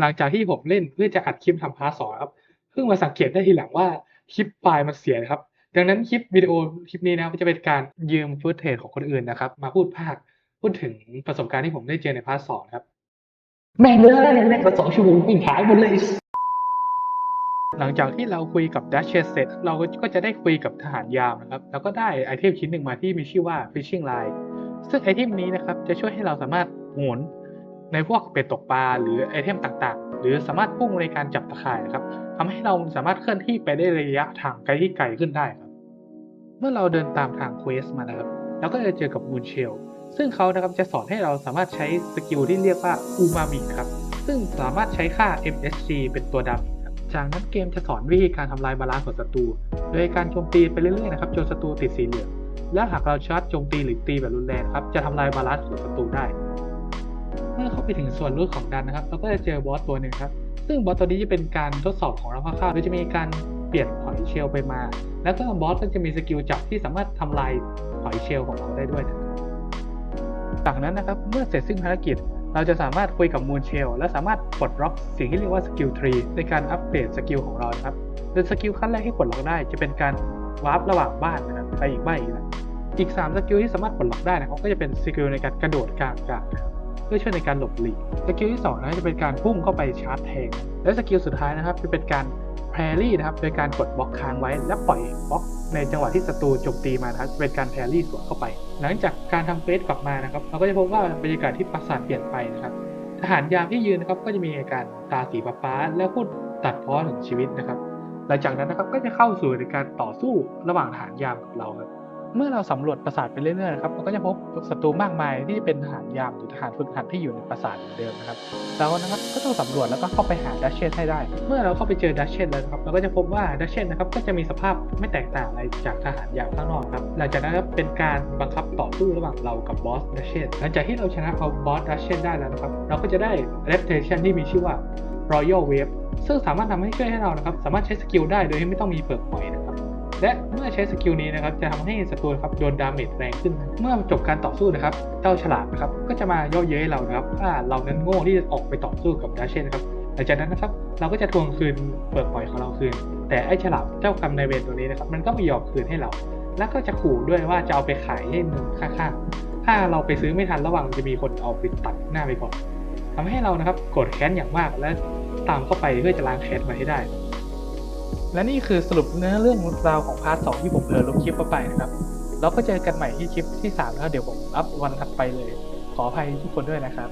หลังจากที่ผมเล่นเพื่อจะอัดคลิปทำพาร์ทสองครับเพิ่งมาสังเกตได้ทีหลังว่าคลิปไฟล์มันเสียนะครับ ดังนั้นคลิปวิดีโอคลิปนี้นะครับจะเป็นการยืมฟุตเทจของคนอื่นนะครับมาพูดภาคพูดถึงประสบการณ์ที่ผมได้เจอในพาร์ทสองครับแม่งเลยเล่นมาสองชั่วโมงวิ่งหายหมดเลย หลังจากที่เราคุยกับดัชเชสเสร็จ เราก็จะได้คุยกับทหารยามนะครับ แล้วก็ได้ไอเทมชิ้นหนึ่งมาที่มีชื่อว่า Fishing Line ซึ่งไอเทมนี้นะครับจะช่วยให้เราสามารถโหน ในพวกเป็ดตกปลาหรือไอเทมต่างๆ หรือสามารถพุ่งในการจับตะข่ายนะครับทำให้เราสามารถเคลื่อนที่ไปได้ระยะทางไกลที่ไกลขึ้นได้ครับ เมื่อเราเดินตามทางเควสมานะครับเราก็จะเจอกับมูนเชลซึ่งเขานะครับจะสอนให้เราสามารถใช้สกิลที่เรียกว่าอูมามิครับซึ่งสามารถใช้ค่า MSG เป็นตัวดำครับจากนั้นเกมจะสอนวิธีการทำลายบาลานซ์ของศัตรู โดยการโจมตีไปเรื่อยๆนะครับจนศัตรูติดสีเหลือง และหากเราชาร์จโจมตีหรือตีแบบรุนแรงครับจะทำลายบาลานซ์ของศัตรูได้ มื่อเข้าไปถึงส่วนลึกของดันนะครับ เราก็จะเจอบอสตัวหนึ่งครับ ซึ่งบอสตัวนี้จะเป็นการทดสอบของเราคร่าวๆโดยจะมีการเปลี่ยนหอยเชลไปมา แล้วก็บอสก็จะมีสกิลจับที่สามารถทำลายหอยเชลของเราได้ด้วยนะจากนั้นนะครับ เมื่อเสร็จสิ้นภารกิจ เราจะสามารถคุยกับมูนเชลและสามารถปลดล็อกสิ่งที่เรียกว่าสกิลทรีในการอัปเกรดสกิลของเราครับโดยสกิลขั้นแรกที่ปลดล็อกได้ จะเป็นการวาร์ประหว่างบ้านนะครับไปอีกบ้านอีกนะอีก 3 สกิลที่สามารถปลดล็อกได้นะครับก็จะเป็นสกิลในการกระโดดกลางอากาศนะครับ พื่อช่วยในการหลบหลีกสกิลที่2นะจะเป็นการพุ่งเข้าไปชาร์จแทงและสกิลสุดท้ายนะครับจะเป็นการแพรรี่นะครับโดยการกดบล็อกค้างไว้ และปล่อยบล็อกในจังหวะที่ศัตรูโจมตีมานะครับเป็นการแพรรี่สวนเข้าไป หลังจากการทำเฟสกลับมานะครับเราก็จะพบว่าบรรยากาศที่ปราสาทเปลี่ยนไปนะครับทหารยามที่ยืนนะครับก็จะมีอาการตาสีฟ้าและพูดตัดพ้อถึงชีวิตนะครับ หลังจากนั้นนะครับก็จะเข้าสู่ในการต่อสู้ระหว่างทหารยามกับเราครับ เมื่อเราสำรวจปราสาทไปเรื่อยๆนะครับเราก็จะพบศัตรูมากมายที่เป็นทหารยามหรือทหารฝึกหัดที่อยู่ในปราสาทเหมือนเดิมนะครับเรานะครับก็ต้องสำรวจแล้วก็เข้าไปหาดัชเชนให้ได้ เมื่อเราเข้าไปเจอดัชเชนแล้วครับเราก็จะพบว่าดัชเชนนะครับก็จะมีสภาพไม่แตกต่างอะไรจากทหารยามข้างนอกครับหลังจากนั้นครับเป็นการบังคับต่อสู้ระหว่างเรากับบอสดัชเชนหลังจากที่เราชนะเอาบอสดัชเชนได้แล้วนะครับเราก็จะได้ reputation ที่มีชื่อว่า Royal Wave ซึ่งสามารถทำให้ช่วยให้เรานะครับสามารถใช้สกิลได้โดยที่ไม่ต้องมีเปลือกหอยนะครับ และเมื่อใช้สกิลนี้นะครับจะทำให้ศัตรูครับโดนดาเมจแรงขึ้น เมื่อจบการต่อสู้นะครับเจ้าฉลามนะครับก็จะมาย่อเย้ยเรานะครับว่าเรานั้นโง่ที่จะออกไปต่อสู้กับดาเชนนครับหลังจากนั้นนะครับเราก็จะทวงคืนเปลือกหอยของเราคืน แต่ไอ้ฉลามเจ้ากรรมนายเวรตัวนี้นะครับมันก็ไม่ยอมคืนให้เรา แล้วก็จะขู่ด้วยว่าจะเอาไปขายให้มึงข้าๆถ้าเราไปซื้อไม่ทันระหว่างจะมีคนเอาไปตัดหน้าไปก่อนทำให้เรานะครับโกรธแค้นอย่างมากและตามเข้าไปเพื่อจะล้างแค้นมาให้ได้ และนี่คือสรุปเนื้อเรื่องราวของพาร์ทสที่ผมเผลอลบคลิปไปนะครับ แล้วก็เจอกันใหม่ที่คลิปที่3แล้วเดี๋ยวผมอัพวันถัดไปเลย ขออภัยทุกคนด้วยนะครับ